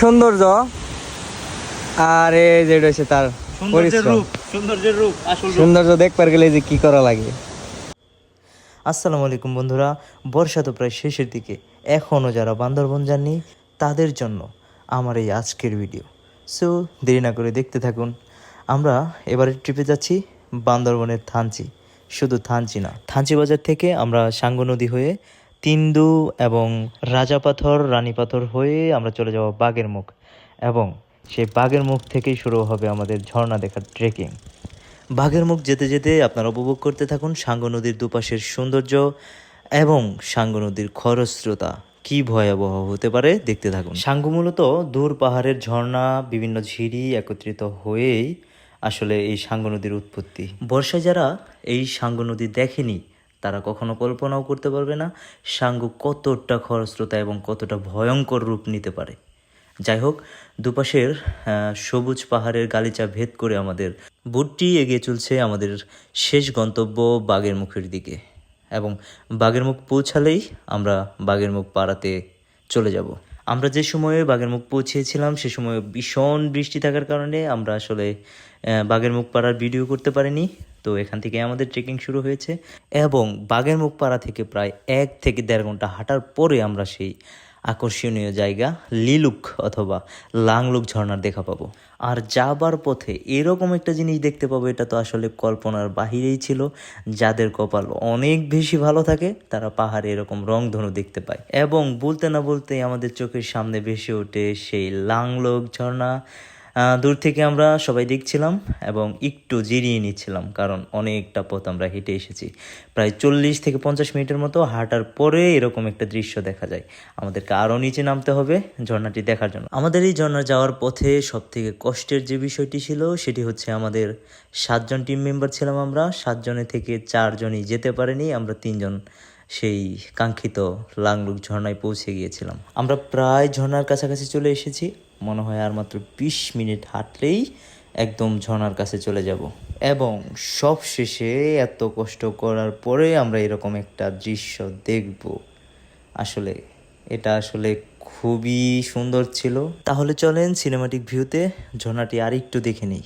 সৌন্দর্য। আর এই যে রয়েছে তার সৌন্দর্যের পরিশ্রম রূপ সৌন্দর্যের রূপ আসল রূপ। সৌন্দর্য দেখবার গেলে যে কি করা লাগে। আসসালামু আলাইকুম বন্ধুরা বর্ষা তো প্রায় শেষের দিকে। এখনও যারা বান্দরবন যাননি তাদের জন্য আমার এই আজকের ভিডিও সো দেরি না করে দেখতে থাকুন। আমরা এবারে ট্রিপে যাচ্ছি বান্দরবনের থানচি। শুধু থানচি না থানচি বাজার থেকে আমরা সাঙ্গু নদী হয়ে তিন্দু এবং রাজা পাথর, রানী পাথর হয়ে আমরা চলে যাব বাগের মুখ এবং সেই বাগের মুখ থেকেই শুরু হবে আমাদের ঝর্ণা দেখার ট্রেকিং বাঘের মুখ যেতে যেতে আপনারা উপভোগ করতে থাকুন সাঙ্গু নদীর দুপাশের সৌন্দর্য এবং সাঙ্গু নদীর খরস্রোতা। কি ভয়াবহ হতে পারে দেখতে থাকুন। সাঙ্গু মূলত দূর পাহাড়ের ঝর্ণা, বিভিন্ন ঝিরি একত্রিত হয়েই আসলে এই সাঙ্গু নদীর উৎপত্তি। বর্ষায় যারা এই সাঙ্গু নদী দেখেনি তারা কখনো কল্পনাও করতে পারবে না সাঙ্গু কতটা খরস্রোতা এবং কতটা ভয়ঙ্কর রূপ নিতে পারে। যাই হোক, দুপাশের সবুজ পাহাড়ের গালিচা ভেদ করে আমাদের বুটটি এগিয়ে চলছে আমাদের শেষ গন্তব্য বাগের মুখের দিকে। এবং বাগের মুখ পৌঁছালেই আমরা বাগের মুখ পাড়াতে চলে যাব। আমরা যে সময়ে বাগের মুখ পৌঁছেছিলাম সে সময় ভীষণ বৃষ্টি থাকার কারণে আমরা আসলে বাগের মুখ পাড়ার ভিডিও করতে পারিনি। তো এখান থেকে আমাদের ট্রেকিং শুরু হয়েছে এবং বাগের মুখ পাড়া থেকে প্রায় এক থেকে দেড় ঘণ্টা হাঁটার পরে আমরা সেই আকর্ষণীয় জায়গা লিলুক অথবা লাংলুক ঝর্ণার দেখা পাবো। আর যাবার পথে এরকম একটা জিনিস দেখতে পাবো, এটা তো আসলে কল্পনার বাহিরেই ছিল। যাদের কপাল অনেক বেশি ভালো থাকে, তারা পাহাড়ে এরকম রংধনু দেখতে পায়। এবং বলতে না বলতেই আমাদের চোখের সামনে ভেসে ওঠে সেই লাংলুক ঝর্ণা। দূর থেকে আমরা সবাই দেখছিলাম এবং একটু জিরিয়ে নিচ্ছিলাম, কারণ অনেকটা পথ আমরা হেঁটে এসেছি। প্রায় চল্লিশ থেকে পঞ্চাশ মিনিটের মতো হাঁটার পরে এরকম একটা দৃশ্য দেখা যায়। আমাদেরকে আরও নিচে নামতে হবে ঝর্ণাটি দেখার জন্য। আমাদের এই ঝর্ণা যাওয়ার পথে সব থেকে কষ্টের যে বিষয়টি ছিল, সেটি হচ্ছে আমাদের সাতজন টিম মেম্বার ছিলাম আমরা। সাতজনের থেকে চারজনই যেতে পারেনি, আমরা তিনজন সেই কাঙ্ক্ষিত লাংলুক ঝর্ণায় পৌঁছে গিয়েছিলাম। আমরা প্রায় ঝর্ণার কাছাকাছি চলে এসেছি। মনে হয় আর মাত্র বিশ মিনিট হাঁটলেই একদম ঝর্নার কাছে চলে যাব। এবং সব শেষে এত কষ্ট করার পরে আমরা এরকম একটা দৃশ্য দেখব। আসলে এটা আসলে খুবই সুন্দর ছিল। তাহলে চলেন সিনেমাটিক ভিউতে ঝর্নাটি আর একটু দেখে নেই।